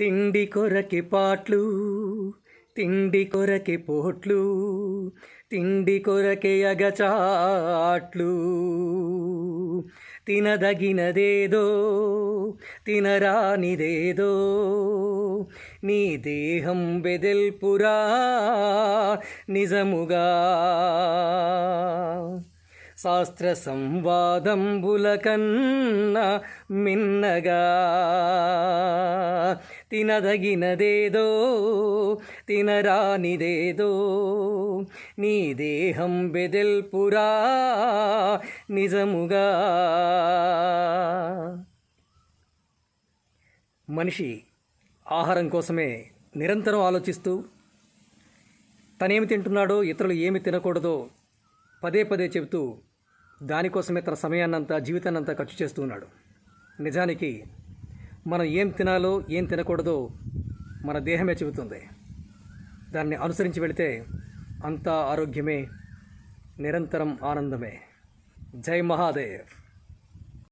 తిండి కొరకి పాట్లు తిండి కొరకి పోట్లు తిండి కొరకే అగచాట్లు. తినదగినదేదో తినరానిదేదో నీ దేహం బెదెల్పురా నిజముగా. శాస్త్ర సంవాదంబుల కన్నా మిన్నగా. తినదగినదేదో తినరానిదేదో. నీ దేహం బెదెల్పురా నిజముగా. మనిషి ఆహారం కోసమే నిరంతరం ఆలోచిస్తూ తనేమి తింటున్నాడో ఇతరులు ఏమి తినకూడదో పదే పదే చెబుతూ దానికోసమే తన సమయాన్నంతా జీవితాన్నంతా ఖర్చు చేస్తూ ఉన్నాడు. నిజానికి మనం ఏం తినాలో ఏం తినకూడదో మన దేహమే చెబుతుంది. దాన్ని అనుసరించి వెళితే అంతా ఆరోగ్యమే నిరంతరం ఆనందమే. జై మహాదేవ్.